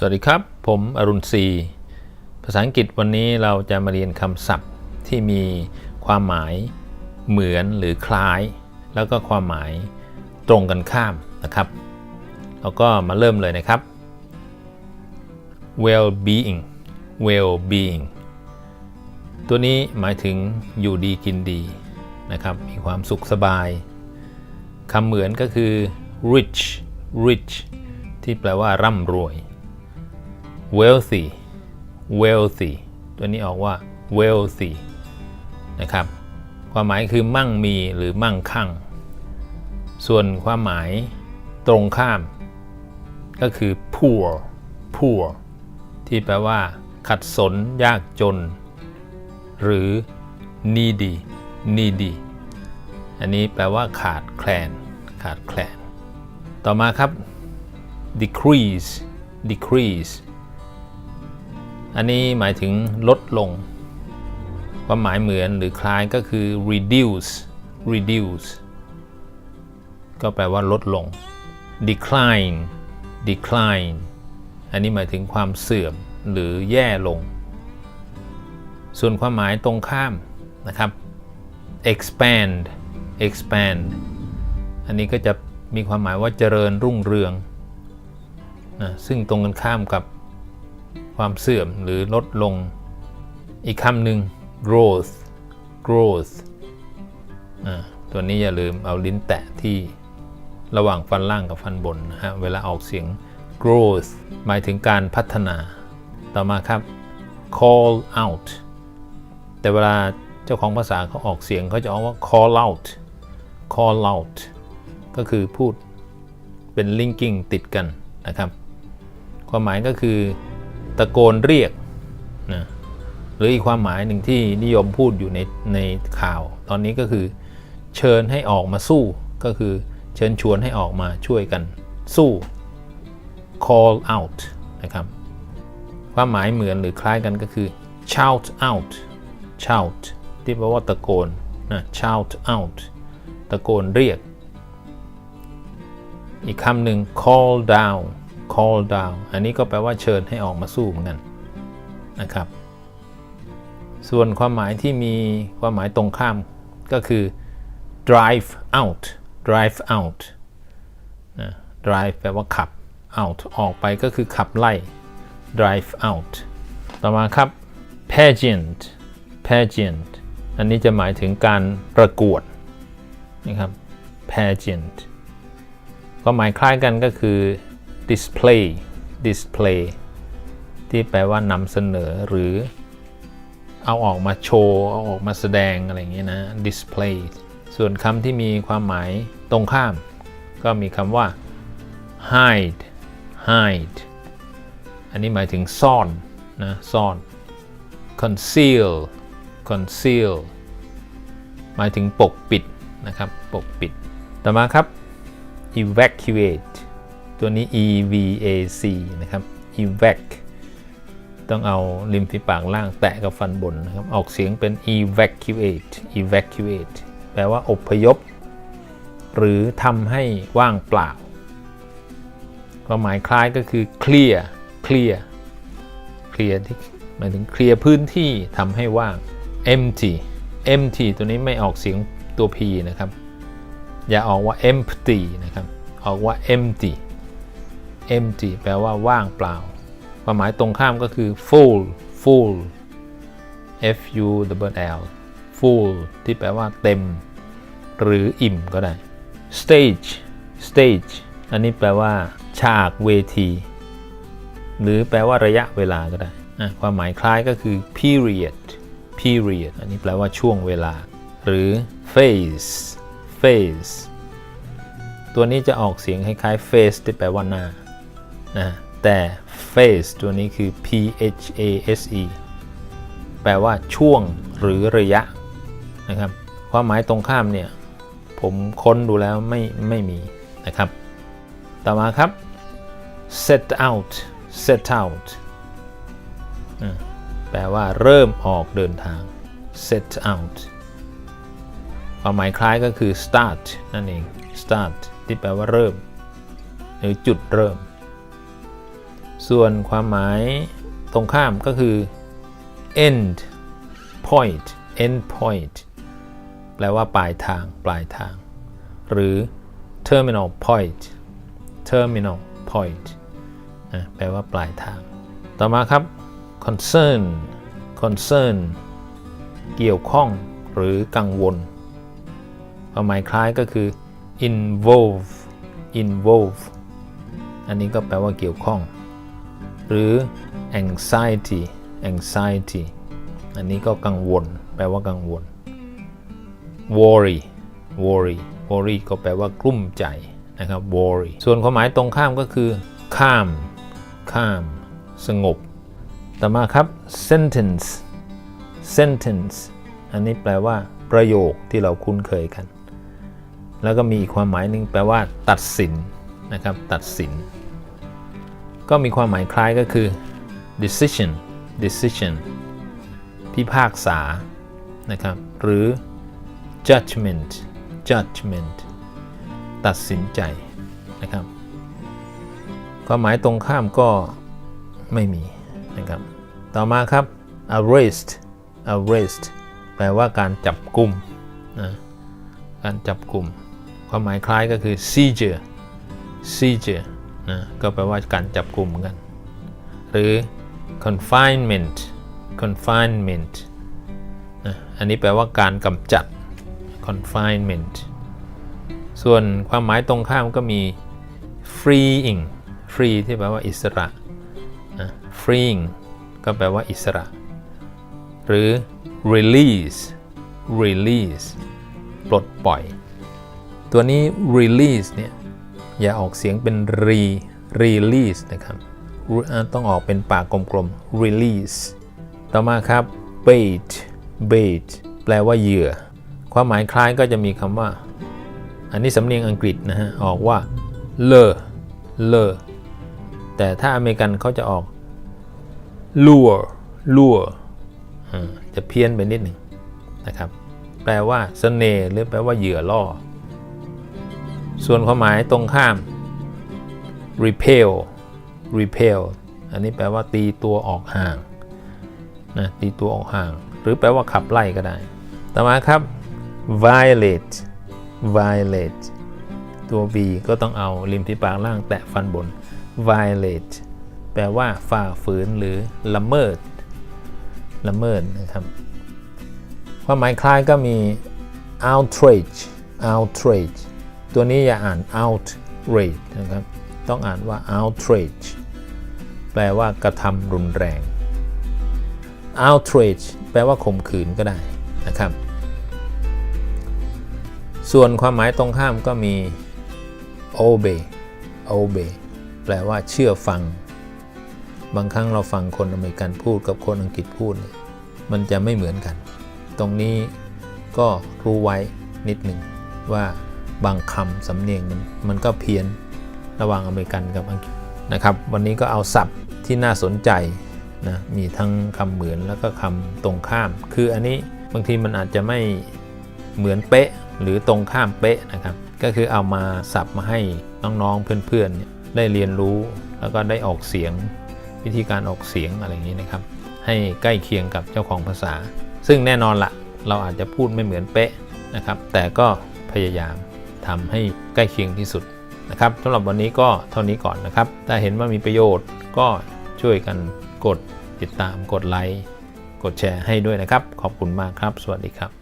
สวัสดีครับ ผมอรุณศรีภาษาอังกฤษวันนี้เราจะมาเรียนคำศัพท์ที่มีความหมายเหมือนหรือคล้าย แล้วก็ความหมายตรงกันข้ามนะครับ เราก็มาเริ่มเลยนะครับ well being well being ตัวนี้หมายถึงอยู่ดีกินดีนะครับ มีความสุขสบายคำเหมือนก็คือ rich rich ที่แปลว่าร่ำรวย wealthy wealthy ตัวนี้ออกว่า wealthy นะครับ ความหมายคือมั่งมีหรือมั่งคั่ง ส่วนความหมายตรงข้าม ก็คือ poor poor ที่แปลว่า ขัดสน ยากจน หรือ needy needy อันนี้แปลว่าขาดแคลน ขาดแคลน ต่อมาครับ decrease decrease อันนี้หมายถึงลดลง ความหมายเหมือนหรือคล้ายก็คือ reduce reduce ก็แปลว่าลดลง decline decline อันนี้หมายถึงความเสื่อมหรือแย่ลง ส่วนความหมายตรงข้ามนะครับ expand expand อันนี้ก็จะมีความหมายว่าเจริญรุ่งเรืองนะซึ่งตรงกันข้ามกับ ความเสื่อมหรือลดลง อีกคำหนึ่ง growth growth อ่าตัวนี้อย่าลืมเอาลิ้นแตะที่ระหว่างฟันล่างกับฟันบนนะฮะ เวลาออกเสียง growth หมายถึงการพัฒนา ต่อมาครับ call out แต่เวลาเจ้าของภาษาเขาออกเสียงเขาจะออกว่า call out call out ก็คือพูดเป็น linking ติดกันนะครับ ความหมายก็คือ ตะโกนเรียกนะหรืออีกความหมายหนึ่งที่นิยมพูดอยู่ในในข่าว ตอนนี้ก็คือ เชิญให้ออกมาสู้ก็คือเชิญชวนให้ออกมาช่วยกันสู้ call out นะครับความหมายเหมือนหรือคล้ายกันก็คือ shout out shout ที่แปลว่าตะโกนนะ shout out ตะโกนเรียก อีกคำหนึ่ง call down call down อันนี้ก็แปลว่าเชิญให้ออกมาสู้เหมือนกันนะครับ ส่วนความหมายที่มีความหมายตรงข้ามก็คือ drive out drive out นะ drive แปลว่าขับ out ออกไปก็คือขับไล่ drive out ต่อมาครับ pageant pageant อันนี้จะหมายถึงการประกวดนะครับ pageant ก็หมายคล้ายกันก็คือ display display ที่แปลว่านำเสนอหรือเอาออกมาโชว์ เอาออกมาแสดงอะไรอย่างเงี้ยนะ display ส่วนคำที่มีความหมายตรงข้าม ก็มีคำว่า hide hide อันนี้หมายถึงซ่อนนะซ่อน conceal conceal หมายถึงปกปิดนะครับ ปกปิด ต่อมาครับ evacuate ตัวนี้ e v a c นะครับ evac ต้องเอาริมฝีปากล่างแตะกับฟันบนนะครับ ออกเสียงเป็น evacuate evacuate แปลว่าอพยพ หรือทำให้ว่างเปล่าความหมายคล้ายก็คือ clear clear clear ที่หมายถึงเคลียร์พื้นที่ทำให้ว่าง empty empty ตัวนี้ไม่ออกเสียงตัว p นะครับ อย่าออกว่า empty นะครับ ออกว่า empty empty แปลว่าว่างเปล่า ความหมายตรงข้ามก็คือ full full f u w l full ที่แปลว่าเต็ม หรืออิ่มก็ได้ stage stage อันนี้แปลว่า ฉากเวที หรือแปลว่าระยะเวลาก็ได้ความหมายคล้ายก็คือ period period อันนี้แปลว่าช่วงเวลา หรือ phase phase ตัวนี้จะออกเสียงคล้ายๆ face ที่แปลว่าหน้า นะแต่ phase ตัวนี้คือ p h a s e แปลว่าช่วงหรือระยะนะครับความหมายตรงข้ามเนี่ยผมค้นดูแล้วไม่ไม่มีนะครับ ต่อมาครับ set out set out แปลว่าเริ่มออกเดินทาง set out ความหมายคล้ายก็คือ start นั่นเอง start ที่แปลว่าเริ่ม หรือจุดเริ่ม ส่วนความหมายตรงข้ามก็คือ end point end point แปลว่าปลายทางปลายทาง หรือ terminal point terminal point นะแปลว่าปลายทาง ต่อมาครับ concern concern เกี่ยวข้องหรือกังวลความหมายคล้ายก็คือ involve involve อันนี้ก็แปลว่าเกี่ยวข้อง หรือ anxiety anxiety อันนี้ก็กังวล แปลว่ากังวล worry worry worry ก็แปลว่ากลุ้มใจนะครับ worry ส่วนความหมายตรงข้ามก็คือ calm calm สงบ ต่อมาครับ sentence sentence อันนี้แปลว่า ประโยคที่เราคุ้นเคยกัน แล้วก็มีอีกความหมายหนึ่งแปลว่า ตัดสินนะครับ ตัดสิน ก็มีความหมายคล้ายก็คือ decision decision พิพากษานะครับ หรือ judgment judgment ตัดสินใจนะครับ ความหมายตรงข้ามก็ไม่มีนะครับ ต่อมาครับ arrest arrest แปลว่าการจับกลุ่มนะการจับกลุ่ม ความหมายคล้ายก็คือ seizure seizure นะก็แปลว่าการจับกลุ่มเหมือนกัน หรือ confinement confinement นะอันนี้แปลว่าการกำจัด confinement ส่วนความหมายตรงข้ามก็มี freeing free ที่แปลว่าอิสระนะ freeing ก็แปลว่าอิสระ หรือ release release ปลดปล่อย ตัวนี้ release เนี่ย อย่าออกเสียงเป็น re release นะครับ ต้องออกเป็นปากกลมๆ release ต่อมาครับ bait bait แปลว่าเหยื่อ ความหมายคล้ายก็จะมีคำว่า อันนี้สำเนียงอังกฤษนะฮะ ออกว่า lure lure แต่ถ้าอเมริกันเขาจะออก lure lure อ่จะเพี้ยนไปนิดหนึ่งนะครับ แปลว่าเสน่ห์หรือแปลว่าเหยื่อล่อ ส่วนความหมายตรงข้าม repel repel อันนี้แปลว่าตีตัวออกห่างนะตีตัวออกห่าง หรือแปลว่าขับไล่ก็ได้ ต่อมาครับ violate violate ตัว v ก็ต้องเอาริมที่ปากล่างแตะฟันบน violate แปลว่าฝ่าฝืนหรือละเมิด ละเมิดนะครับ ความหมายคล้ายก็มี outrage outrage ตัวนี้อย่าอ่าน outrage นะครับ ต้องอ่านว่า outrage แปลว่ากระทำรุนแรง outrage แปลว่าข่มขืนก็ได้นะครับ ส่วนความหมายตรงข้ามก็มี obey obey แปลว่าเชื่อฟัง บางครั้งเราฟังคนอเมริกันพูดกับคนอังกฤษพูดเนี่ยมันจะไม่เหมือนกัน ตรงนี้ก็รู้ไว้นิดหนึ่งว่า บางคำสำเนียงมันมันก็เพี้ยนระหว่างอเมริกันกับอังกฤษนะครับ วันนี้ก็เอาศัพท์ที่น่าสนใจนะมีทั้งคำเหมือนแล้วก็คำตรงข้าม คืออันนี้บางทีมันอาจจะไม่เหมือนเป๊ะหรือตรงข้ามเป๊ะนะครับ ก็คือเอามาสับมาให้น้องๆเพื่อนๆเนี่ยได้เรียนรู้ แล้วก็ได้ออกเสียงวิธีการออกเสียงอะไรอย่างนี้นะครับ ให้ใกล้เคียงกับเจ้าของภาษา ซึ่งแน่นอนละเราอาจจะพูดไม่เหมือนเป๊ะนะครับ แต่ก็พยายาม ทำให้ใกล้เคียงที่สุดนะครับสำหรับวันนี้ก็เท่านี้ก่อนนะครับ ถ้าเห็นว่ามีประโยชน์ก็ช่วยกันกดติดตามกดไลค์กดแชร์ให้ด้วยนะครับ ขอบคุณมากครับ สวัสดีครับ